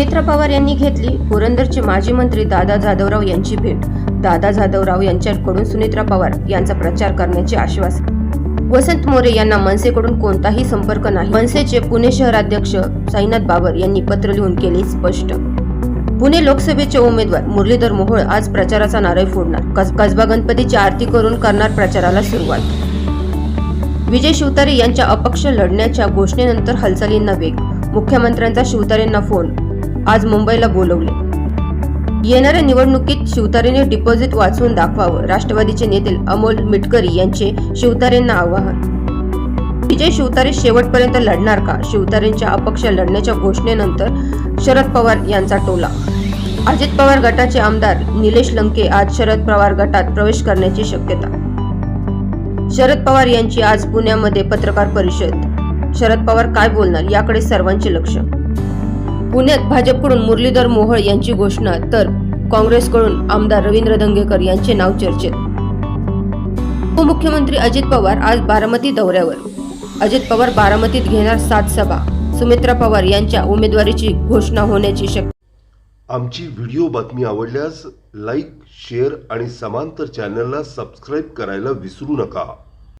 सुनेत्रा पवार यांनी घेतली. पुरंदरचे माजी मंत्री दादा जाधवराव यांची भेट. दादा जाधवराव यांच्याकडून सुनेत्रा पवार यांचा प्रचार करण्याचे आश्वासन. वसंत मोरे यांना मनसेकडून कोणताही संपर्क नाही. मनसेचे पुणे शहराध्यक्ष साईनाथ बाबर यांनी पत्र लिहून केले स्पष्ट. पुणे लोकसभेचे उमेदवार मुरलीधर मोहोळ आज प्रचाराचा नारळ फोडणार. कस- कसबा गणपतीची आरती करून करणार प्रचाराला सुरुवात. विजय शिवतारे यांच्या अपक्ष लढण्याच्या घोषणेनंतर हालचालींना वेग. मुख्यमंत्र्यांचा शिवतारेंना फोन. आज मुंबईला बोलवले. येणाऱ्या निवडणुकीत शिवतारेने डिपॉझिट वाचवून दाखवावं राष्ट्रवादीचे नेते अमोल मिटकरी यांचे शिवतारेंना आवाहन. विजय शिवतारे शेवटपर्यंत लढणार का? शिवतारेंच्या अपक्ष लढण्याच्या घोषणेनंतर शरद पवार यांचा टोला. अजित पवार गटाचे आमदार निलेश लंके आज शरद पवार गटात प्रवेश करण्याची शक्यता. शरद पवार यांची आज पुण्यामध्ये पत्रकार परिषद. शरद पवार काय बोलणार याकडे सर्वांचे लक्ष. पुण्यात भाजपकडून मुरलीधर मोहोळ यांची घोषणा तर काँग्रेसकडून आमदार रवींद्र दंगेकर यांचे नाव चर्चेत. उपमुख्यमंत्री अजित पवार आज बारामती दौऱ्यावर. अजित पवार बारामतीत घेणार सात सभा सुमित्रा पवार यांच्या उमेदवारीची घोषणा होण्याची शक्यता आमची व्हिडिओ बातमी आवडल्यास लाईक शेअर आणि समांतर चॅनलला सबस्क्राईब करायला विसरू नका.